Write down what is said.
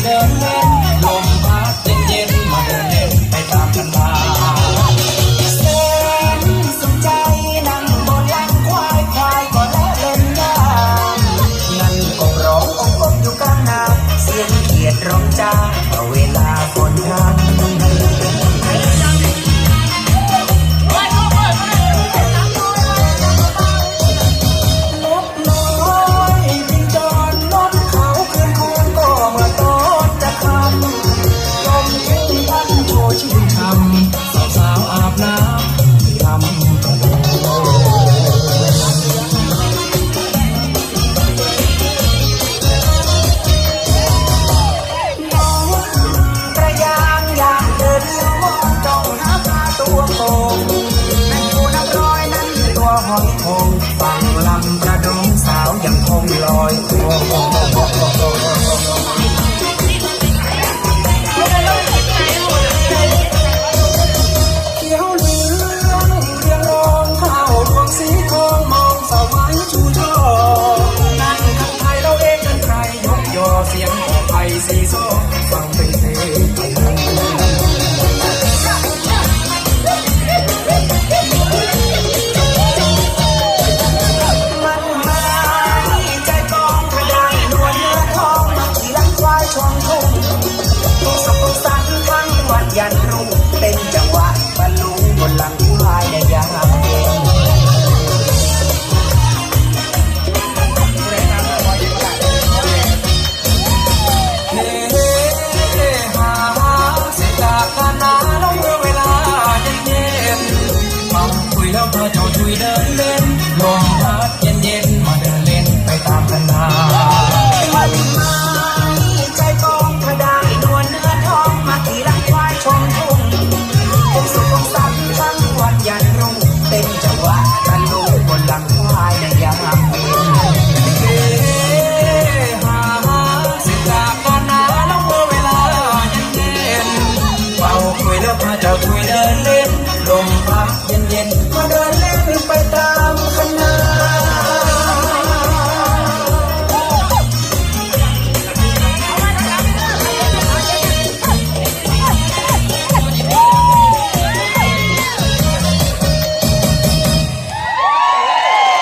love. ลอยคอเขียวเหลืองเรียงรองข้าวรวงสีทองมองสาวไม้ชูช่อนั่นคันไทยเราเองกันใครยกยอเสียงของไทยสีส้ม สียจากกันนาแล้วเมื่อเวลาเย็นๆมาคุยแล้วพาเจ้าช่วยเดินเล่น